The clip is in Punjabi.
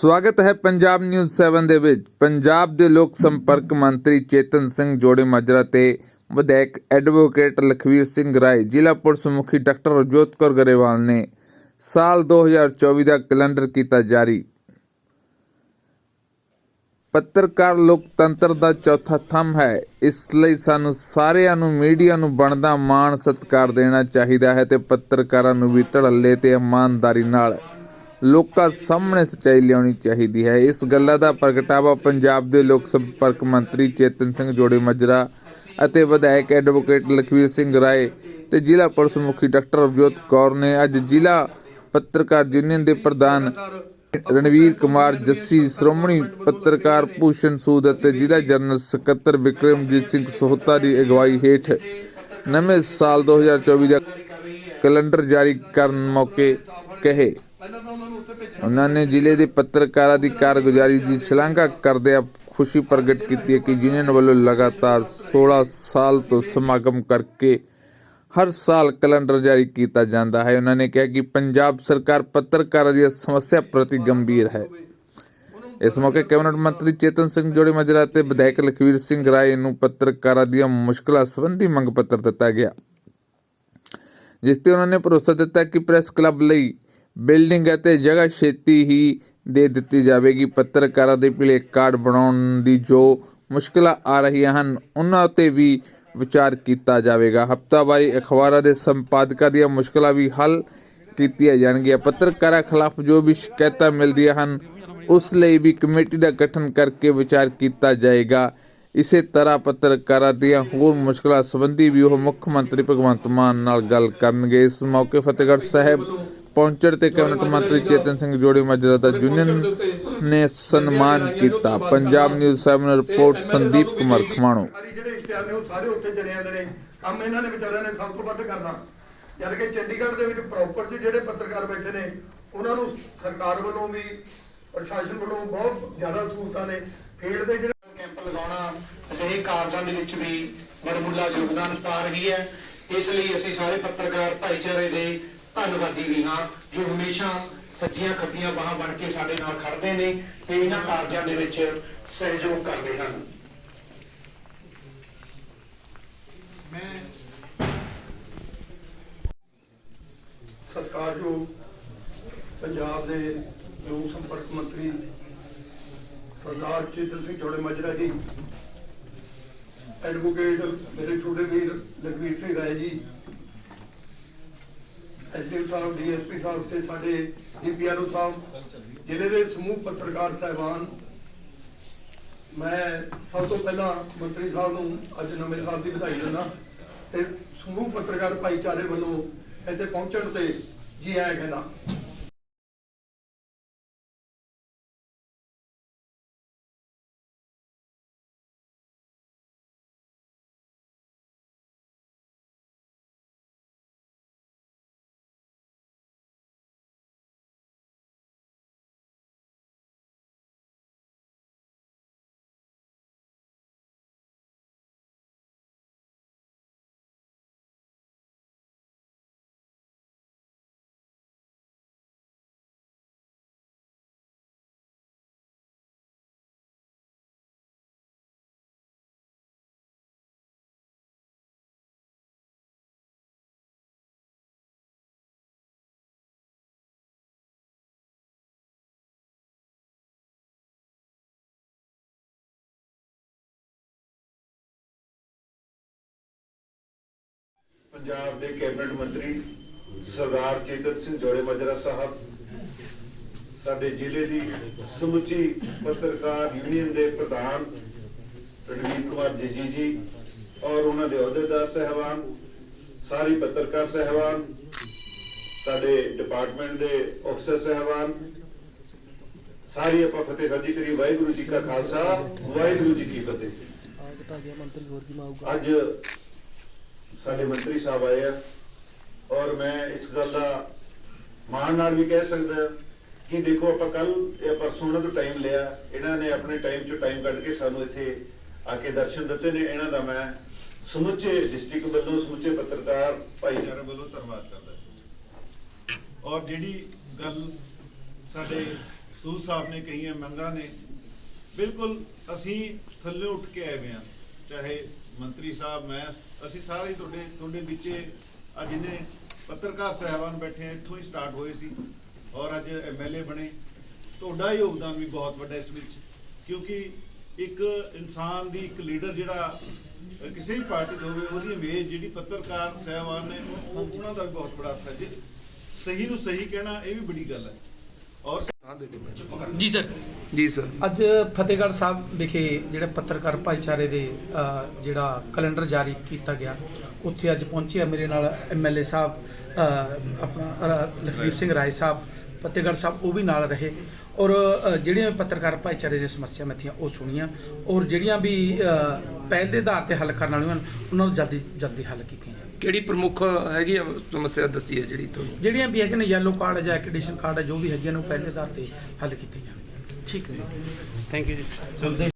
ਸਵਾਗਤ ਹੈ ਪੰਜਾਬ ਨਿਊਜ਼ 7 ਦੇ ਵਿੱਚ। ਪੰਜਾਬ ਦੇ ਲੋਕ ਸੰਪਰਕ ਮੰਤਰੀ ਚੇਤਨ ਸਿੰਘ ਜੋੜੇ ਮਾਜਰਾ ਤੇ ਵਿਧਾਇਕ ਐਡਵੋਕੇਟ ਲਖਵੀਰ ਸਿੰਘ ਰਾਏ, ਜ਼ਿਲ੍ਹਾ ਪੁਲਿਸ ਮੁਖੀ ਡਾਕਟਰ ਰਜੋਤ ਕੌਰ ਗਰੇਵਾਲ ਨੇ ਸਾਲ 2024 ਦਾ ਕੈਲੰਡਰ ਕੀਤਾ ਜਾਰੀ। ਪੱਤਰਕਾਰ ਲੋਕਤੰਤਰ ਦਾ ਚੌਥਾ ਥੰਮ ਹੈ। ਇਸ ਲਈ ਸਾਨੂੰ ਸਾਰਿਆਂ ਨੂੰ, ਮੀਡੀਆ ਨੂੰ ਬਣਦਾ ਮਾਣ ਸਤਿਕਾਰ ਦੇਣਾ ਚਾਹੀਦਾ ਹੈ ਤੇ ਪੱਤਰਕਾਰਾਂ ਨੂੰ ਵੀ ਧੜੱਲੇ ਤੇ ਇਮਾਨਦਾਰੀ ਨਾਲ ਲੋਕਾਂ ਸਾਹਮਣੇ ਸੱਚਾਈ ਲਿਆਉਣੀ ਚਾਹੀਦੀ ਹੈ। ਇਸ ਗੱਲਾਂ ਦਾ ਪ੍ਰਗਟਾਵਾ ਪੰਜਾਬ ਦੇ ਲੋਕ ਸੰਪਰਕ ਮੰਤਰੀ ਚੇਤਨ ਸਿੰਘ, ਜੋੜੇ ਮਜਰਾ ਅਤੇ ਵਿਧਾਇਕ ਐਡਵੋਕੇਟ ਲਖਵੀਰ ਸਿੰਘ ਰਾਏ ਤੇ ਜ਼ਿਲ੍ਹਾ ਪੁਲਿਸ ਮੁਖੀ ਡਾਕਟਰ ਅਵਜੋਤ ਕੌਰ ਨੇ ਅੱਜ ਜ਼ਿਲ੍ਹਾ ਪੱਤਰਕਾਰ ਯੂਨੀਅਨ ਦੇ ਪ੍ਰਧਾਨ ਰਣਵੀਰ ਕੁਮਾਰ ਜੱਸੀ, ਸ਼੍ਰੋਮਣੀ ਪੱਤਰਕਾਰ ਭੂਸ਼ਣ ਸੂਦ ਅਤੇ ਜ਼ਿਲ੍ਹਾ ਜਨਰਲ ਸਕੱਤਰ ਵਿਕਰਮਜੀਤ ਸਿੰਘ ਸੋਹਤਾ ਦੀ ਅਗਵਾਈ ਹੇਠ ਨਵੇਂ ਸਾਲ 2024 ਦਾ ਕੈਲੰਡਰ ਜਾਰੀ ਕਰਨ ਮੌਕੇ ਕਹੇ। ਉਹਨਾਂ ਨੇ ਜ਼ਿਲ੍ਹੇ ਦੇ ਪੱਤਰਕਾਰਾਂ ਦੀ ਕਾਰਗੁਜ਼ਾਰੀ ਦੀ ਸ਼ਲਾਘਾ ਕਰਦਿਆਂ ਖੁਸ਼ੀ ਪ੍ਰਗਟ ਕੀਤੀ ਹੈ ਕਿ ਯੂਨੀਅਨ ਵੱਲੋਂ ਲਗਾਤਾਰ 16 ਸਾਲ ਤੋਂ ਸਮਾਗਮ ਕਰਕੇ ਹਰ ਸਾਲ ਕੈਲੰਡਰ ਜਾਰੀ ਕੀਤਾ ਜਾਂਦਾ ਹੈ। ਉਹਨਾਂ ਨੇ ਕਿਹਾ ਕਿ ਪੰਜਾਬ ਸਰਕਾਰ ਪੱਤਰਕਾਰਾਂ ਦੀ ਸਮੱਸਿਆ ਪ੍ਰਤੀ ਗੰਭੀਰ ਹੈ। ਇਸ ਮੌਕੇ ਕੈਬਨਿਟ ਮੰਤਰੀ ਚੇਤਨ ਸਿੰਘ ਜੋੜੀ ਮਜਰਾ ਤੇ ਵਿਧਾਇਕ ਲਖਵੀਰ ਸਿੰਘ ਰਾਏ ਨੂੰ ਪੱਤਰਕਾਰਾਂ ਦੀਆਂ ਮੁਸ਼ਕਲਾਂ ਸੰਬੰਧੀ ਮੰਗ ਪੱਤਰ ਦਿੱਤਾ ਗਿਆ, ਜਿਸ ਤੇ ਉਹਨਾਂ ਨੇ ਭਰੋਸਾ ਦਿੱਤਾ ਕਿ ਪ੍ਰੈਸ ਕਲੱਬ ਲਈ ਬਿਲਡਿੰਗ ਅਤੇ ਜਗ੍ਹਾ ਛੇਤੀ ਹੀ ਦੇ ਦਿੱਤੀ ਜਾਵੇਗੀ। ਪੱਤਰਕਾਰਾਂ ਦੇ ਪੀਲੇ ਕਾਰਡ ਬਣਾਉਣ ਦੀ ਜੋ ਮੁਸ਼ਕਲਾਂ ਆ ਰਹੀਆਂ ਹਨ, ਉਹਨਾਂ ਉੱਤੇ ਵੀ ਵਿਚਾਰ ਕੀਤਾ ਜਾਵੇਗਾ। ਹਫਤਾਵਾਰੀ ਅਖਬਾਰਾਂ ਦੇ ਸੰਪਾਦਕਾਂ ਦੀਆਂ ਮੁਸ਼ਕਲਾਂ ਵੀ ਹੱਲ ਕੀਤੀਆਂ ਜਾਣਗੀਆਂ। ਪੱਤਰਕਾਰਾਂ ਖਿਲਾਫ ਜੋ ਵੀ ਸ਼ਿਕਾਇਤਾਂ ਮਿਲਦੀਆਂ ਹਨ, ਉਸ ਲਈ ਵੀ ਕਮੇਟੀ ਦਾ ਗਠਨ ਕਰਕੇ ਵਿਚਾਰ ਕੀਤਾ ਜਾਏਗਾ। ਇਸੇ ਤਰ੍ਹਾਂ ਪੱਤਰਕਾਰਾਂ ਦੀਆਂ ਹੋਰ ਮੁਸ਼ਕਲਾਂ ਸੰਬੰਧੀ ਵੀ ਉਹ ਮੁੱਖ ਮੰਤਰੀ ਭਗਵੰਤ ਮਾਨ ਨਾਲ ਗੱਲ ਕਰਨਗੇ। ਇਸ ਮੌਕੇ ਫਤਿਹਗੜ੍ਹ ਸਾਹਿਬ ਪਹੁੰਚਣ ਤੇ ਕੈਬਨਿਟ ਮੰਤਰੀ ਚੇਤਨ ਸਿੰਘ ਜੋੜੀ ਮਜਰਾ ਦਾ ਯੂਨੀਅਨ ਨੇ ਸਨਮਾਨ ਕੀਤਾ। Punjab news 7 report Sandeep Kumar Khamano. ਸਰਕਾਰੀ ਜਿਹੜੇ ਇਸ਼ਤਿਹਾਰ ਨੇ ਉਹ ਸਾਰੇ ਉੱਥੇ ਚਲੇ ਜਾਂਦੇ ਨੇ ਕੰਮ ਇਹਨਾਂ ਨੇ ਵਿਚਾਰਿਆਂ ਨੇ ਸਭ ਤੋਂ ਵੱਧ ਕਰਨਾ ਜਦ ਕਿ ਚੰਡੀਗੜ੍ਹ ਦੇ ਵਿੱਚ ਪ੍ਰੋਪਰ 'ਚ ਜਿਹੜੇ ਪੱਤਰਕਾਰ ਬੈਠੇ ਨੇ ਉਹਨਾਂ ਨੂੰ ਸਰਕਾਰ ਵੱਲੋਂ ਵੀ ਪ੍ਰਸ਼ਾਸਨ ਵੱਲੋਂ ਬਹੁਤ ਜ਼ਿਆਦਾ ਸਹੂਲਤਾਂ ਨੇ ਫੀਲਡ ਦੇ ਜਿਹੜੇ ਕੈਂਪ ਲਗਾਉਣਾ ਅਜਿਹੇ ਕਾਰਜਾਂ ਦੇ ਵਿੱਚ ਵੀ ਬਰਮੁੱਲਾ ਯੋਗਦਾਨ ਪਾ ਰਹੀ ਹੈ ਇਸ ਲਈ ਅਸੀਂ ਸਾਰੇ ਪੱਤਰਕਾਰ ਭਾਈਚਾਰੇ ਦੇ ਧੰਨਵਾਦੀ ਵੀ ਹਾਂ ਜੋ ਹਮੇਸ਼ਾ ਸੱਜੀਆਂ ਖੱਬੀਆਂ ਬਾਹਾਂ ਬਣ ਕੇ ਸਾਡੇ ਨਾਲ ਖੜਦੇ ਨੇ ਤੇ ਇਹਨਾਂ ਕਾਰਜਾਂ ਦੇ ਵਿੱਚ ਸਹਿਯੋਗ ਕਰਦੇ ਹਨ। ਪੰਜਾਬ ਦੇ ਲੋਕ ਸੰਪਰਕ ਮੰਤਰੀ ਸਰਦਾਰ ਚੇਤਨ ਸਿੰਘ ਜੋੜੇ ਮਜਰਾ ਜੀ ਐਡਵੋਕੇਟ ਮੇਰੇ ਛੋਟੇ ਵੀਰ ਲਖਵੀਰ ਸਿੰਘ ਰਾਏ ਜੀ ਐਸਡੀਐਮ ਸਾਹਿਬ ਡੀਐਸਪੀ ਸਾਹਿਬ ਤੇ ਸਾਡੇ ਡੀਪੀਆਰਓ ਸਾਹਿਬ, ਜ਼ਿਲ੍ਹੇ ਦੇ ਸਮੂਹ ਪੱਤਰਕਾਰ ਸਹਿਬਾਨ। ਮੈਂ ਸਭ ਤੋਂ ਪਹਿਲਾਂ ਮੰਤਰੀ ਸਾਹਿਬ ਨੂੰ ਅੱਜ ਨਵੇਂ ਸਾਲ ਦੀ ਵਧਾਈ ਦਿੰਦਾ ਤੇ ਸਮੂਹ ਪੱਤਰਕਾਰ ਭਾਈਚਾਰੇ ਵੱਲੋਂ ਇੱਥੇ ਪਹੁੰਚਣ ਤੇ ਜੀ ਆਇਆਂ ਕਹਿੰਦਾ ਪੰਜਾਬ ਦੇ ਕੈਬਨਿਟ ਮੰਤਰੀ ਸਰਦਾਰ ਚੇਤਨ ਸਿੰਘ ਜੋੜੇ ਮਜਰਾ ਸਾਹਿਬ ਸਾਡੇ ਜ਼ਿਲ੍ਹੇ ਦੀ ਸਮੁੱਚੀ ਪੱਤਰਕਾਰ ਯੂਨੀਅਨ ਦੇ ਪ੍ਰਧਾਨ ਰਣਵੀਰ ਕੁਮਾਰ ਜੀ ਜੀ ਔਰ ਉਹਨਾਂ ਦੇ ਅਹੁਦੇਦਾਰ ਸਹਿਬਾਨ ਸਾਰੀ ਪੱਤਰਕਾਰ ਸਹਿਬਾਨ ਸਾਡੇ ਡਿਪਾਰਟਮੈਂਟ ਦੇ ਅਫਸਰ ਸਹਿਬਾਨ ਸਾਰੀ ਆਪਾਂ ਫਤਿਹ ਸਾਂਝੀ ਕਰੀ ਵਾਹਿਗੁਰੂ ਜੀ ਕਾ ਖਾਲਸਾ ਵਾਹਿਗੁਰੂ ਜੀ ਕੀ ਫਤਿਹ। ਅੱਜ ਸਾਡੇ ਮੰਤਰੀ ਸਾਹਿਬ ਆਏ ਆ ਔਰ ਮੈਂ ਇਸ ਗੱਲ ਦਾ ਮਾਣ ਨਾਲ ਵੀ ਕਹਿ ਸਕਦਾ ਕਿ ਦੇਖੋ ਆਪਾਂ ਕੱਲ ਇਹ ਪਰਸੋਂ ਉਹਨਾਂ ਤੋਂ ਟਾਈਮ ਲਿਆ, ਇਹਨਾਂ ਨੇ ਆਪਣੇ ਟਾਈਮ ਚੋਂ ਟਾਈਮ ਕੱਢ ਕੇ ਸਾਨੂੰ ਇੱਥੇ ਆ ਕੇ ਦਰਸ਼ਨ ਦਿੱਤੇ ਨੇ, ਇਹਨਾਂ ਦਾ ਮੈਂ ਸਮੁੱਚੇ ਡਿਸਟ੍ਰਿਕਟ ਵੱਲੋਂ ਸਮੁੱਚੇ ਪੱਤਰਕਾਰ ਭਾਈਚਾਰੇ ਵੱਲੋਂ ਧੰਨਵਾਦ ਕਰਦਾ ਔਰ ਜਿਹੜੀ ਗੱਲ ਸਾਡੇ ਸੂਦ ਸਾਹਿਬ ਨੇ ਕਹੀਆਂ ਮੰਗਾਂ ਨੇ, ਬਿਲਕੁਲ ਅਸੀਂ ਥੱਲੇ ਉੱਠ ਕੇ ਆਏ ਹੋਏ ਹਾਂ, ਚਾਹੇ ਮੰਤਰੀ ਸਾਹਿਬ, ਮੈਂ, ਅਸੀਂ ਸਾਰੇ ਤੁਹਾਡੇ ਤੁਹਾਡੇ ਵਿੱਚੇ ਅੱਜ ਜਿਹਨੇ ਪੱਤਰਕਾਰ ਸਹਿਬਾਨ ਬੈਠੇ ਆ, ਇੱਥੋਂ ਹੀ ਸਟਾਰਟ ਹੋਏ ਸੀ ਔਰ ਅੱਜ ਐਮਐਲਏ ਬਣੇ। ਤੁਹਾਡਾ ਯੋਗਦਾਨ ਵੀ ਬਹੁਤ ਵੱਡਾ ਇਸ ਵਿੱਚ, ਕਿਉਂਕਿ ਇੱਕ ਇਨਸਾਨ ਦੀ ਇੱਕ ਲੀਡਰ ਜਿਹੜਾ ਕਿਸੇ ਵੀ ਪਾਰਟੀ ਦਾ ਹੋਵੇ, ਉਹਦੀ ਇਮੇਜ ਜਿਹੜੀ ਪੱਤਰਕਾਰ ਸਹਿਬਾਨ ਨੇ, ਉਹ- ਉਹਨਾਂ ਦਾ ਵੀ ਬਹੁਤ ਬੜਾ ਹੱਥ ਹੈ। ਜੀ ਸਹੀ ਨੂੰ ਸਹੀ ਕਹਿਣਾ, ਇਹ ਵੀ ਬੜੀ ਗੱਲ ਹੈ। ਔਰ ਜੀ ਸਰ। ਜੀ ਸਰ। ਅੱਜ ਫਤਿਹਗੜ੍ਹ ਸਾਹਿਬ ਵਿਖੇ ਜਿਹੜੇ ਪੱਤਰਕਾਰ ਭਾਈਚਾਰੇ ਦੇ ਅ, ਜਿਹੜਾ ਕੈਲੰਡਰ ਜਾਰੀ ਕੀਤਾ ਗਿਆ ਉੱਥੇ ਅੱਜ ਪਹੁੰਚੇ ਆ ਮੇਰੇ ਨਾਲ ਐਮਐਲਏ ਸਾਹਿਬ ਅ, ਆਪਣਾ ਅ, ਲਖਬੀਰ ਸਿੰਘ ਰਾਏ ਸਾਹਿਬ ਫਤਿਹਗੜ੍ਹ ਸਾਹਿਬ ਉਹ ਵੀ ਨਾਲ ਰਹੇ। ਔਰ ਅ, ਜਿਹੜੀਆਂ ਪੱਤਰਕਾਰ ਭਾਈਚਾਰੇ ਦੀਆਂ ਸਮੱਸਿਆਵਾਂ ਥੀਆਂ ਉਹ ਸੁਣੀਆਂ। ਔਰ ਜਿਹੜੀਆਂ ਵੀ ਅ, ਪਹਿਲ ਦੇ ਆਧਾਰ ਤੇ ਹੱਲ ਕਰਨ ਵਾਲੀਆਂ ਹਨ, ਉਹਨਾਂ ਨੂੰ ਜਲਦੀ ਜਲਦੀ ਹੱਲ ਕੀਤੀਆਂ ਜਾਣ। ਕਿਹੜੀ ਪ੍ਰਮੁੱਖ ਹੈਗੀ ਆ ਸਮੱਸਿਆ ਦੱਸੀ ਹੈ ਜਿਹੜੀ ਤੁਹਾਨੂੰ? ਜਿਹੜੀਆਂ ਵੀ ਹੈਗੇ ਨੇ ਯੈਲੋ ਕਾਰਡ ਜਾਂ ਐਕਡੀਸ਼ਨ ਕਾਰਡ ਹੈ ਜੋ ਵੀ ਹੈਗੀਆਂ ਨੇ ਉਹ ਪਹਿਲ ਆਧਾਰ ਤੇ ਹੱਲ ਕੀਤੀਆਂ ਜਾਣ। ਠੀਕ ਹੈ ਥੈਂਕ ਯੂ ਜੀ।